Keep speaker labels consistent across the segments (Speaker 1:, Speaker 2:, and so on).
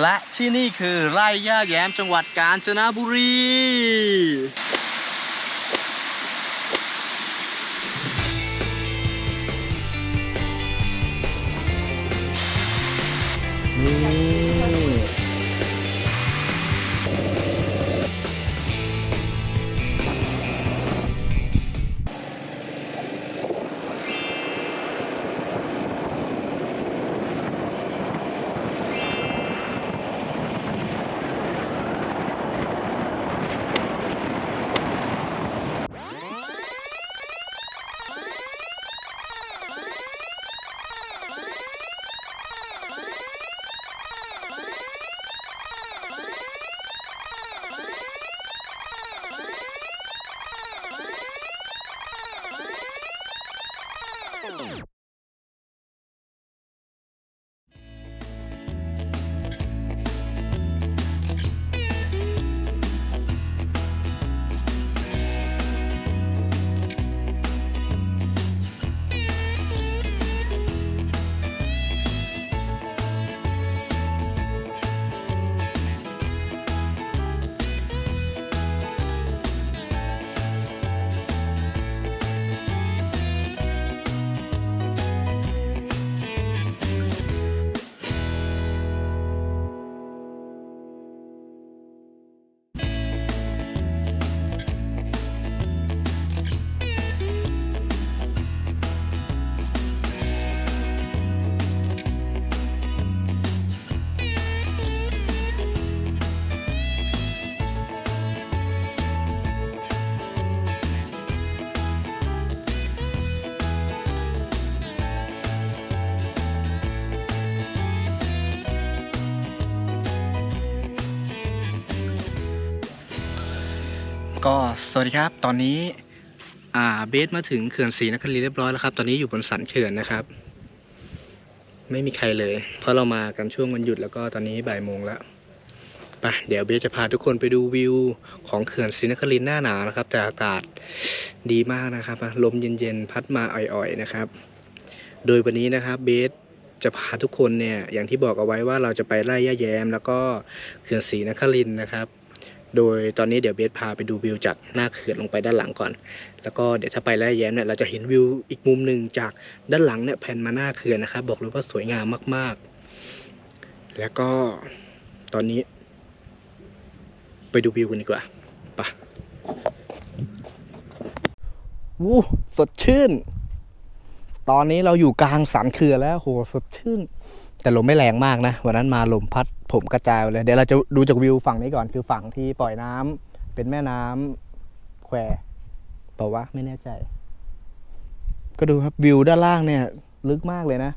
Speaker 1: และที่นี่คือไร่ย่าแย้มจังหวัดกาญจนบุรี นี่ สวัสดีครับ ตอนนี้ อ่า เบสมาถึงเขื่อนศรีนครินทร์เรียบร้อยแล้วครับ ตอนนี้อยู่บนสันเขื่อนนะครับ ไม่มีใครเลย เพราะเรามากันช่วงวันหยุดแล้วก็ตอนนี้บ่ายโมงแล้วไปเดี๋ยวเบสจะพาทุกคนไปดูวิวของเขื่อนศรีนครินทร์หน้าหนาวนะครับ แต่อากาศดีมากนะครับ ลมเย็นๆ พัดมาอ่อยๆนะครับ โดยวันนี้นะครับเบสจะพาทุกคนเนี่ยอย่างที่บอกเอาไว้ว่าเราจะไปไล่ย่าแย้ม แล้วก็เขื่อนศรีนครินทร์นะครับ โดยตอนนี้เดี๋ยวเบสพาไปดูวิวจากหน้าเขื่อนลงไปด้านหลังก่อน แล้วก็เดี๋ยวถ้าไปไล่แย้มเนี่ยเราจะเห็นวิวอีกมุมหนึ่งจากด้านหลังเนี่ยแผ่นมาหน้าเขื่อนนะครับบอกเลยว่าสวยงามมากๆ แล้วก็ตอนนี้ ไปดูวิวกันดีกว่าไปะวู้สดชื่น ตอนนี้เราอยู่กลางสันเขื่อนแล้วโหสดชื่น แต่ลมไม่แรงมากนะวันนั้นมาลมพัดผมกระจายเลย เดี๋ยวเราจะดูจากวิวฝั่งนี้ก่อนคือฝั่งที่ปล่อยน้ำเป็นแม่น้ำแควเปล่าวะไม่แน่ใจ ก็ดูครับวิวด้านล่างเนี่ย ลึกมากเลยนะ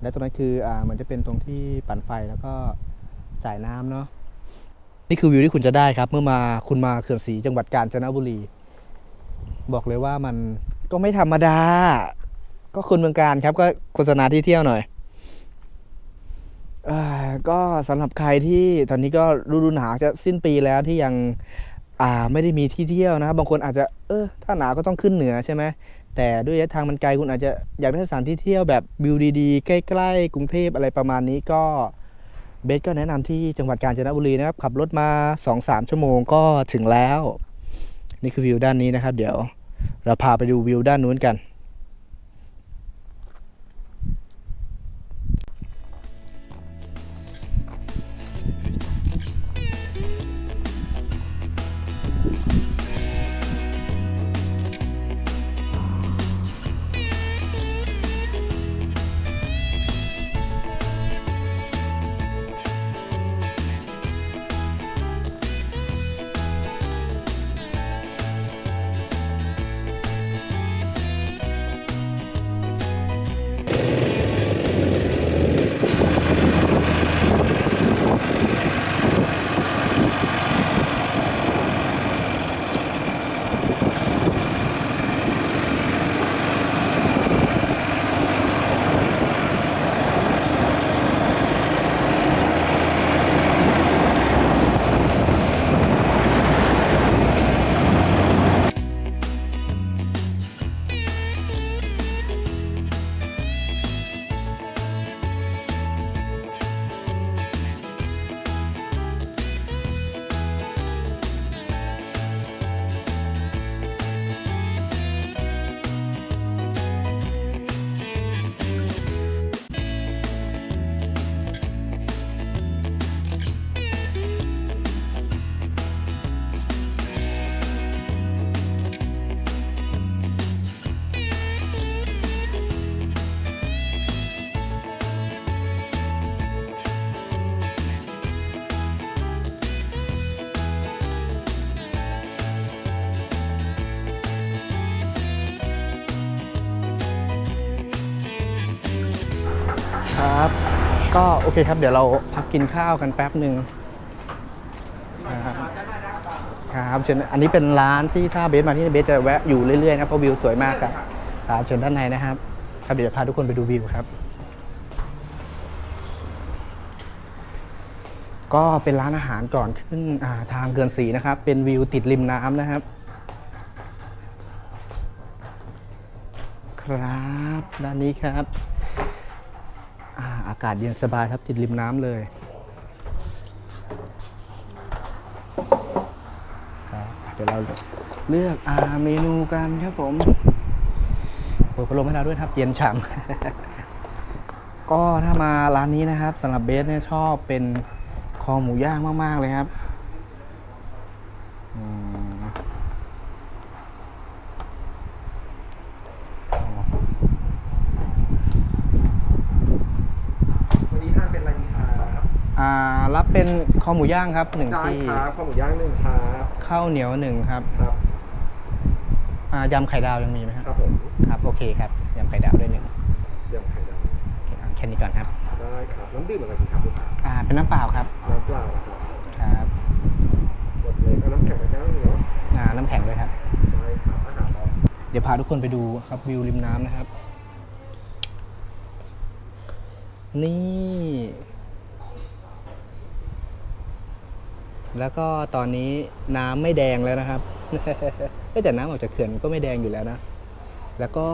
Speaker 1: และตรงนั้นคืออ่ามันจะเป็นตรงที่ปั่นไฟแล้วก็จ่ายน้ำเนาะนี่คือวิวที่คุณจะได้ครับ เมื่อมาคุณมาเขื่อนศรีจังหวัดกาญจนบุรี บอกเลยว่ามันก็ไม่ธรรมดา ก็คนเมืองการครับก็โฆษณาที่เที่ยวหน่อย ก็สำหรับใครที่ตอนนี้ก็ฤดูหนาวจะสิ้นปีแล้วที่ยังอ่าไม่ได้มีที่เที่ยวนะครับบางคนอาจจะเออถ้าหนาวก็ต้องขึ้นเหนือใช่ไหมแต่ด้วยระยะทางมันไกลคุณอาจจะอยากได้สถานที่เที่ยวแบบวิวดีๆ ใกล้ๆกรุงเทพอะไรประมาณนี้ก็เบสก็แนะนำที่จังหวัดกาญจนบุรีนะครับ ขับรถมา 2-3 ชั่วโมงก็ถึงแล้ว นี่คือวิวด้านนี้นะครับ เดี๋ยวเราพาไปดูวิวด้านนู้นกัน ก็โอเคครับ เดี๋ยวเราพักกินข้าวกันแป๊บหนึ่งครับครับเชิญอันนี้เป็นร้านที่ถ้าเบสมาที่นี่เบสจะแวะอยู่เรื่อยๆนะเพราะวิวสวยมากครับครับเชิญด้านในนะครับ ครับเดี๋ยวจะพาทุกคนไปดูวิวครับ ก็เป็นร้านอาหารก่อนขึ้นาทางเกินสีนะครับ เป็นวิวติดริมน้ำนะครับ ครับ ด้านนี้ครับ อากาศเย็นสบายครับติดริมน้ำเลยเดี๋ยวเราเลือกอาเมนูกันครับผมเปิดพัดลมให้เราด้วยครับเย็นฉ่ำก็ถ้ามาร้านนี้นะครับสำหรับเบสเนี่ยชอบเป็นคอหมูย่างมาก ๆ เลยครับอืม
Speaker 2: วันนี้ทานเป็นอะไรดีครับ
Speaker 1: อ่า รับเป็นคอหมูย่างครับหนึ่ง
Speaker 2: ได้
Speaker 1: ที่
Speaker 2: ครับข้าวหมูย่างหนึ่งครับ
Speaker 1: ข้าวเหนียวหนึ่งครับ
Speaker 2: ครับ
Speaker 1: อ่ายำไข่ดาวยังมีไหมครับ
Speaker 2: ครับผม
Speaker 1: ครับโอเคครับยำไข่ดาวด้วยหนึ่ง
Speaker 2: ยำไข่ดาว
Speaker 1: โอเคเอาแค่นี้ก่อนครับ
Speaker 2: ได้ครับน้ำดื่มอะไรดีครับลูกค้า
Speaker 1: อ่าเป็นน้ำเปล่าครับ
Speaker 2: น้ำเปล่านะครับ
Speaker 1: ครับ
Speaker 2: หมดเลยเอาน้ำแข็งไปแก้วหนึงเนาะ
Speaker 1: อ่าน้ำแข็งด้วยครับ
Speaker 2: ได้ครับอาหารเรา
Speaker 1: เดี๋ยวพาทุกคนไปดูครับวิวริมน้ำนะครับ นี่ แล้วก็ตอนนี้น้ำไม่แดงแล้วนะครับเอ้แต่น้ำออกจากเขื่อนก็ไม่แดงอยู่แล้วนะ แล้วก็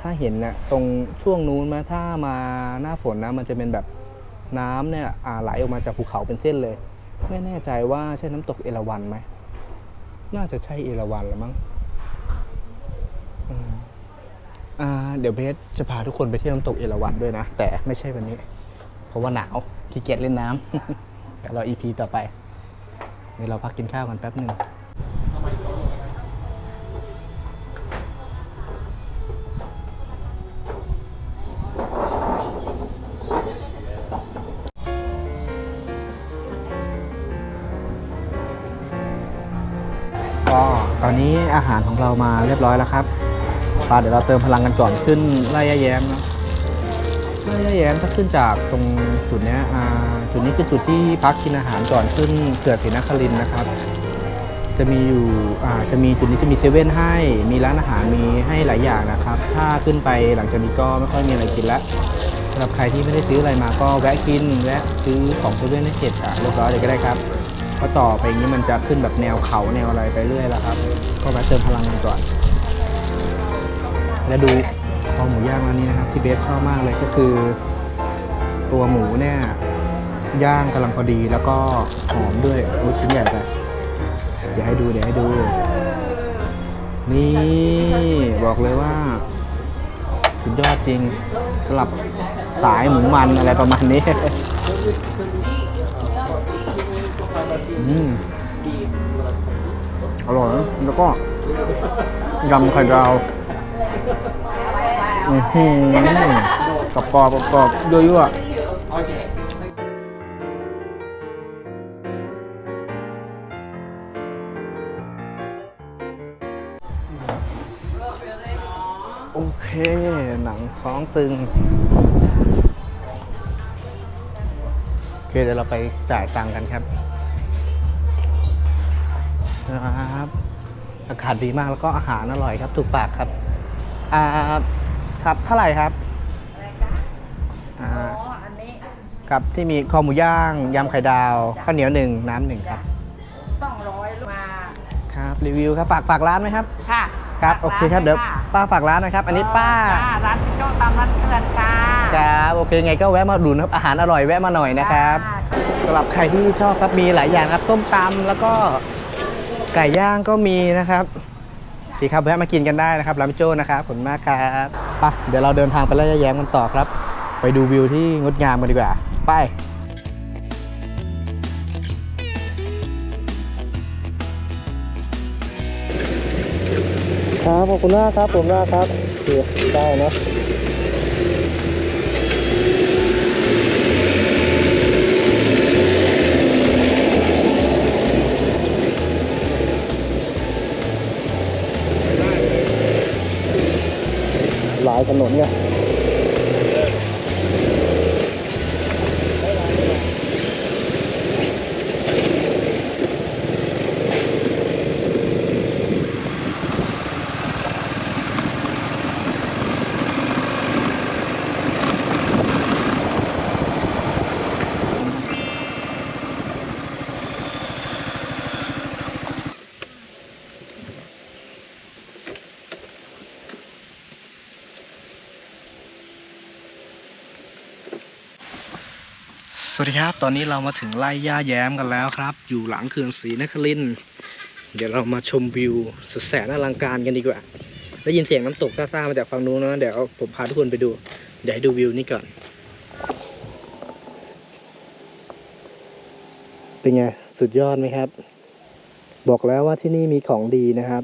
Speaker 1: ถ้าเห็นนะตรงช่วงนู้นมาถ้ามาหน้าฝนนะมันจะเป็นแบบน้ำเนี่ยไหลออกมาจากภูเขาเป็นเส้นเลย ไม่แน่ใจว่าใช่น้ำตกเอราวัณไหมน่าจะใช่เอราวัณละมั้งอ่าเดี๋ยวเบสจะพาทุกคนไปเที่ยวน้ำตกเอราวัณด้วยนะ แต่ไม่ใช่วันนี้ เพราะว่าหนาวขี้เกียจเล่นน้ำเดี๋ยวราอีพีต่อไป เดี๋ยวเราพักกินข้าวกันแป๊บหนึ่งก็ตอนนี้อาหารของเรามาเรียบร้อยแล้วครับปาเดี๋ยวเราเติมพลังกันก่อนขึ้นไล่แย้มนะไล่แย้มถ้าขึ้นจากตรงจุดนี้อ่า จุดนี้คือจุดที่พักกินอาหารก่อนขึ้นเขื่อนศรีนครินทร์นะครับ จะมีอยู่อ่าจะมีจุดนี้จะมีเซเว่นให้ มีร้านอาหารมีให้หลายอย่างนะครับ ถ้าขึ้นไปหลังจากนี้ก็ไม่ค่อยมีอะไรกินแล้วสำหรับใครที่ไม่ได้ซื้ออะไรมาก็แวะกินแวะซื้อของเซเว่นให้เสร็จอะเรียบร้อยเลยก็ได้ครับเพราะต่อไปอย่างนี้มันจะขึ้นแบบแนวเขาแนวอะไรไปเรื่อยแล้วครับ ก็แวะเติมพลังกันก่อน แล้วดูคอหมูย่างร้านนี้นะครับที่เบสชอบมากเลยก็คือ ตัวหมูเนี่ย ย่างกำลังพอดีแล้วก็หอมด้วยลูกชิ้นใหญ่ไปเดี๋ยวให้ดูเดี๋ยวให้ดู นี่บอกเลยว่า สุดยอดจริงสลับสายหมูมันอะไรประมาณนี้อืมอร่อยแล้วก็ยำไข่ดาวอือหือกรอบกรอบกรอบยั่วๆ เค หนังท้องตึง โอเค เดี๋ยวเราไปจ่ายตังค์กันครับครับ อากาศดีมากแล้วก็อาหารอร่อยครับ ถูกปากครับ อ่า ครับ เท่าไหร่ครับอ่า
Speaker 3: อ๋ออันนี้
Speaker 1: ครับ ที่มีคอหมูย่าง ยำไข่ดาว ข้าวเหนียวหนึ่งน้ำหนึ่งครับ
Speaker 3: ต้องร้อยมา
Speaker 1: ครับ รีวิวครับ ฝาก ฝากร้านไหมครับ
Speaker 3: ค่ะ
Speaker 1: ครับ โอเคครับ เดี๋ยวะ ป้าฝากร้านนะครับอันนี้ป้า
Speaker 3: จ้ร้านโจ้ตามร้านเพื่อนค่ะ
Speaker 1: ครับโอเคไงก็แวะมาดูนะครับอาหารอร่อยแวะมาหน่อยนะครับ
Speaker 3: จ้า
Speaker 1: สำหรับใครที่ชอบครับมีหลายอย่างครับส้มตำแล้วก็ไก่ย่างก็มีนะครับดีครับแวะมากินกันได้นะครับร้านพี่โจ้นะครับขอบคุณมากครับไปเดี๋ยวเราเดินทางไปไล่ยะแย้มกันต่อครับ ไปดูวิวที่งดงามกันดีกว่าไป ครับขอบคุณมากครับผมมากครับเกือบได้เนาะหลายถนนไง วัสดีครับตอนนี้เรามาถึงไร่ย่าแย้มกันแล้วครับ อยู่หลังเขื่อนศรีนครินเดี๋ยวเรามาชมวิวสุดแสนอลังการกันดีกว่าได้ยินเสียงน้ำตกซ่าๆมาจากฝั่งนู้นนะเดี๋ยวผมพาทุกคนไปดู เดี๋ยวให้ดูวิวนี้ก่อน เป็นไงสุดยอดไหมครับ บอกแล้วว่าที่นี่มีของดีนะครับ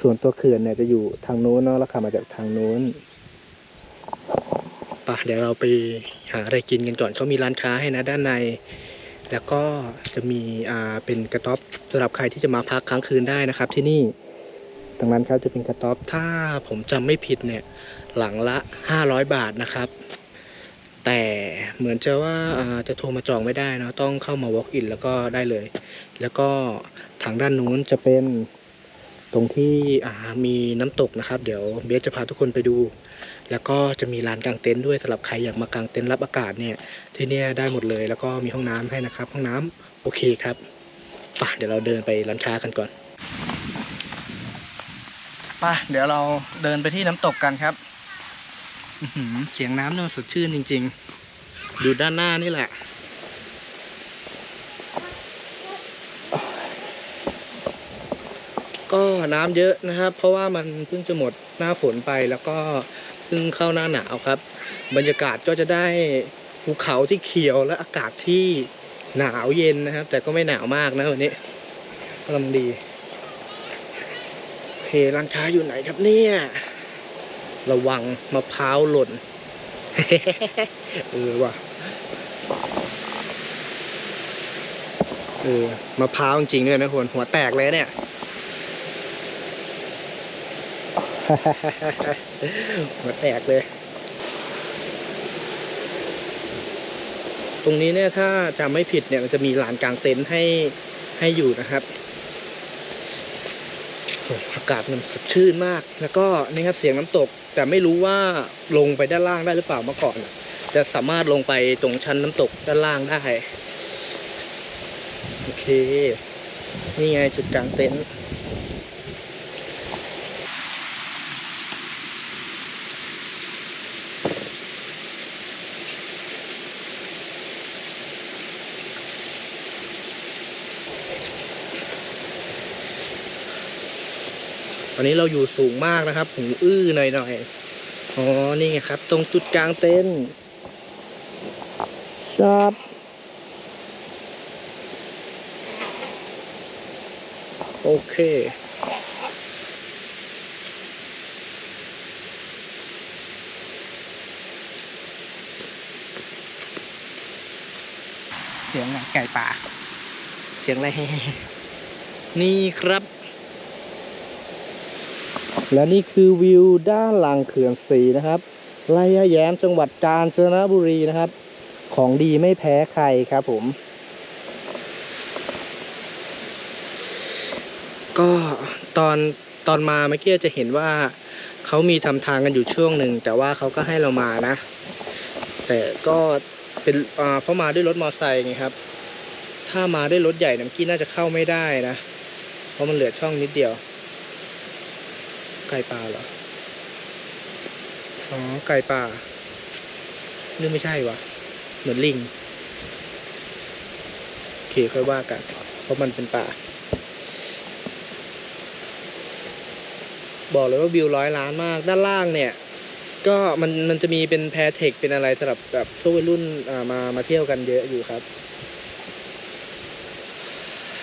Speaker 1: ส่วนตัวเขื่อนเนี่ยจะอยู่ทางนู้นเนาะแล้วขับมาจากทางนู้น ปะเดี๋ยวเราไปหาอะไรกินกันก่อนเขามีร้านค้าให้นะด้านใน แล้วก็จะมีอ่าเป็นกระต๊อบสำหรับใครที่จะมาพักค้างคืนได้นะครับ ที่นี่ตรงนั้นครับจะเป็นกระต๊อบถ้าผมจำไม่ผิดเนี่ยหลังละ 500 บาทนะครับ แต่เหมือนจะว่าจะโทรมาจองไม่ได้นะต้องเข้ามา walk in แล้วก็ได้เลย แล้วก็ทางด้านนู้นจะเป็นตรงที่มีน้ำตกนะครับ เดี๋ยวเบสจะพาทุกคนไปดู แล้วก็จะมีลานกางเต็นท์ด้วยสำหรับใครอยากมากางเต็นท์รับอากาศเนี่ยที่นี่ได้หมดเลย แล้วก็มีห้องน้ำให้นะครับ ห้องน้ำโอเคครับป่ะเดี๋ยวเราเดินไปร้านค้ากันก่อนป่ะเดี๋ยวเราเดินไปที่น้ำตกกันครับอืเสียงน้ำนี่มันสดชื่นจริง ๆ ดูด้านหน้านี่แหละก็น้ำเยอะนะครับ เพราะว่ามันเพิ่งจะหมดหน้าฝนไปแล้วก็ เพิ่งเข้าหน้าหนาวครับ บรรยากาศก็จะได้ภูเขาที่เขียวและอากาศที่หนาวเย็นนะครับ แต่ก็ไม่หนาวมากนะวันนี้กำลังดีโอเคร้านค้าอยู่ไหนครับเนี่ย ระวังมะพร้าวหล่นเออว่ะเออมะพร้าวจริงๆด้วยนะคนหัวแตกเลยเนี่ย หัวแตกเลย ตรงนี้เนี่ยถ้าจำไม่ผิดเนี่ยมันจะมีลานกลางเต็นท์ให้ให้อยู่นะครับอากาศมันสดชื่นมาก แล้วก็นี่ครับเสียงน้ำตก แต่ไม่รู้ว่าลงไปด้านล่างได้หรือเปล่าเมื่อก่อนจะสามารถลงไปตรงชั้นน้ำตกด้านล่างได้ โอเค นี่ไงจุดกลางเต็นท์ อนนี้เราอยู่สูงมากนะครับ หูอื้อหน่อยๆอ๋อ นี่ไงครับ ตรงจุดกลางเต็นท์ชับโอเคเสียงไก่ป่า เสียงอะไร นี่ครับ และนี่คือวิวด้านหลังเขื่อนศรีนะครับไร่ยะแย้มจังหวัดกาญจนบุรีนะครับ ของดีไม่แพ้ใครครับผม ก็ตอนตอนมาเมื่อกี้จะเห็นว่าเขามีทำทางกันอยู่ช่วงหนึ่ง แต่ว่าเขาก็ให้เรามานะ แต่ก็เป็นเพราะมาด้วยรถมอเตอร์ไซค์ไงครับ ถ้ามาด้วยรถใหญ่น้ำกี้น่าจะเข้าไม่ได้นะ เพราะมันเหลือช่องนิดเดียว ไก่ปลาเหรอ อ๋อ ไก่ป่านี่ไม่ใช่วะเหมือนลิง โอเคค่อยว่ากัน เพราะมันเป็นป่า บอกเลยว่าวิวร้อยล้านมาก ด้านล่างเนี่ย ก็มันมันจะมีเป็นแพรเทคเป็นอะไรสำหรับแบบช่วงวัยรุ่นมามาเที่ยวกันเยอะอยู่ครับ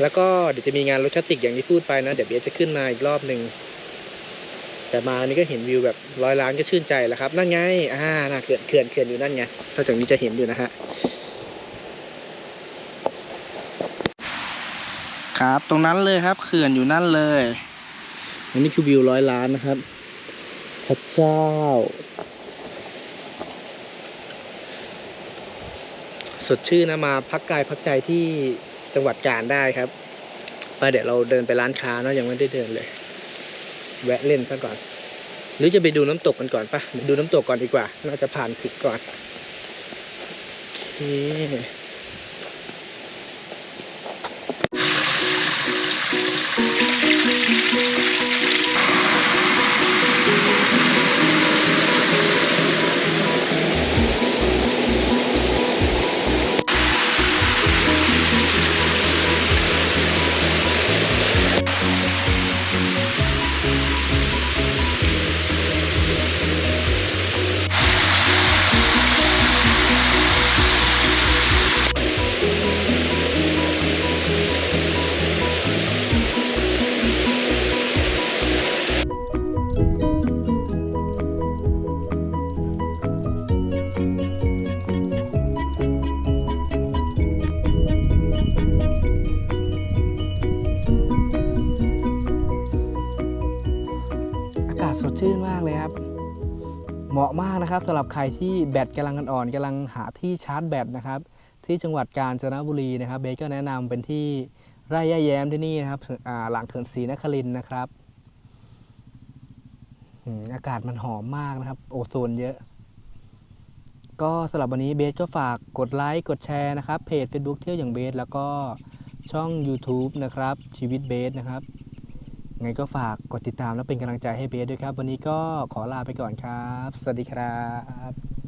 Speaker 1: แล้วก็เดี๋ยวจะมีงานรถคลาติกอย่างที่พูดไปนะ เดี๋ยวเบียจะขึ้นมาอีกรอบหนึ่ง แต่มานี่ก็เห็นวิวแบบร้อยล้านก็ชื่นใจแล้วครับ นั่นไง อ่าน่าเขื่อนเขื่อนเขื่อนอยู่นั่นไงถ้าจากนี้จะเห็นอยู่นะฮะ ครับ ตรงนั้นเลยครับ เขื่อนอยู่นั่นเลย อันนี้คือวิวร้อยล้านนะครับ พระเจ้า สดชื่นนะมาพักกายพักใจที่จังหวัดกาญได้ครับ ไปเดี๋ยวเราเดินไปร้านค้าเนาะยังไม่ได้เดินเลย แวะเล่นซะก่อน หรือจะไปดูน้ำตกกันก่อนปะเดี๋ยวดูน้ำตกก่อนดีกว่า น่าจะผ่านผิดก่อนโเหมาะมากนะครับสำหรับใครที่แบตกำลังอ่อนกำลังหาที่ชาร์จแบตนะครับ ที่จังหวัดกาญจนบุรีนะครับเบสก็แนะนำเป็นที่ไร่ย่าแย้มที่นี่นะครับหลังเขื่อนศรีนครินนะครับอืมอากาศมันหอมมากนะครับ โอโซนเยอะ ก็สำหรับวันนี้เบสก็ฝากกดไลค์กดแชร์นะครับเพจ Facebook เที่ยวอย่างเบสแล้วก็ช่อง YouTube นะครับชีวิตเบสนะครับ ไงก็ฝากกดติดตามและเป็นกำลังใจให้เบสด้วยครับ วันนี้ก็ขอลาไปก่อนครับ สวัสดีครับ